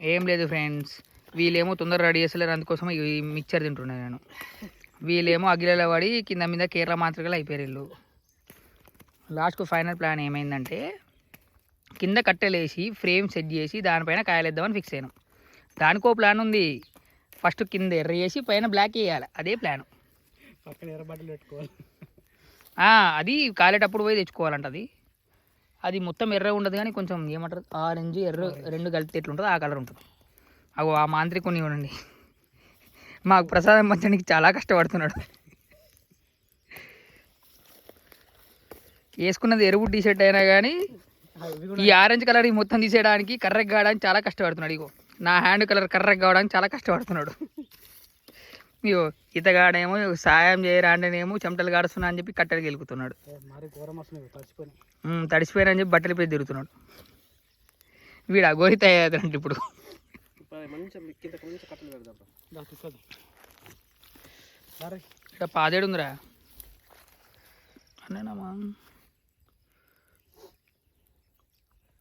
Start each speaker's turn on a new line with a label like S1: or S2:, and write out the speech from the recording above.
S1: ఏం లేదు ఫ్రెండ్స్. వీళ్ళేమో తొందరగా రెడీ చేస్తలేరు అందుకోసం ఈ మిక్చర్ తింటున్నాను నేను. వీళ్ళేమో అగిలలో పడి కింద మీద కేరళ మాత్రికలు అయిపోయారు వీళ్ళు. లాస్ట్కు ఫైనల్ ప్లాన్ ఏమైందంటే కింద కట్టెలేసి ఫ్రేమ్ సెట్ చేసి దానిపైన కాయలేద్దామని ఫిక్స్ అయినాం. దానికో ప్లాన్ ఉంది. ఫస్ట్ కింద ఎర్ర చేసి పైన బ్లాక్ వేయాలి అదే ప్లాన్.
S2: పక్కన ఎర్ర బట్టలు పెట్టుకోవాలి.
S1: అది కాలేటప్పుడు పోయి తెచ్చుకోవాలంట అది అది మొత్తం ఎర్ర ఉండదు కానీ కొంచెం ఏమంటారు? ఆరెంజ్ ఎర్ర రెండు కలిపితే ఎట్లుంటుందో ఆ కలర్ ఉంటుంది. అగో ఆ మాంత్రికుని ఇవ్వండి మాకు ప్రసాదం పంచడానికి చాలా కష్టపడుతున్నాడు. వేసుకున్నది ఎరువు టీ షర్ట్ అయినా కానీ ఈ ఆరెంజ్ కలర్ మొత్తం తీసేయడానికి కర్రెక్ కావడానికి చాలా కష్టపడుతున్నాడు ఇగో. నా హ్యాండ్ కలర్ కర్రెక్ కావడానికి చాలా కష్టపడుతున్నాడు. ఇగో ఇతగాడేమో సాయం చేయరా అంటేనేమో చెమటలు గాడుస్తున్నా అని చెప్పి కట్టెలు గెలుకుతున్నాడు.
S2: తడిచిపోయినాయి
S1: ఉమ్, తడిసిపోయినా అని చెప్పి బట్టలు పోయి తిరుగుతున్నాడు. వీడు అగోరిత అయ్యాడంట ఇప్పుడు. ఇక్కడ పాదేడు ఉందిరా. అన్నేనమ్మా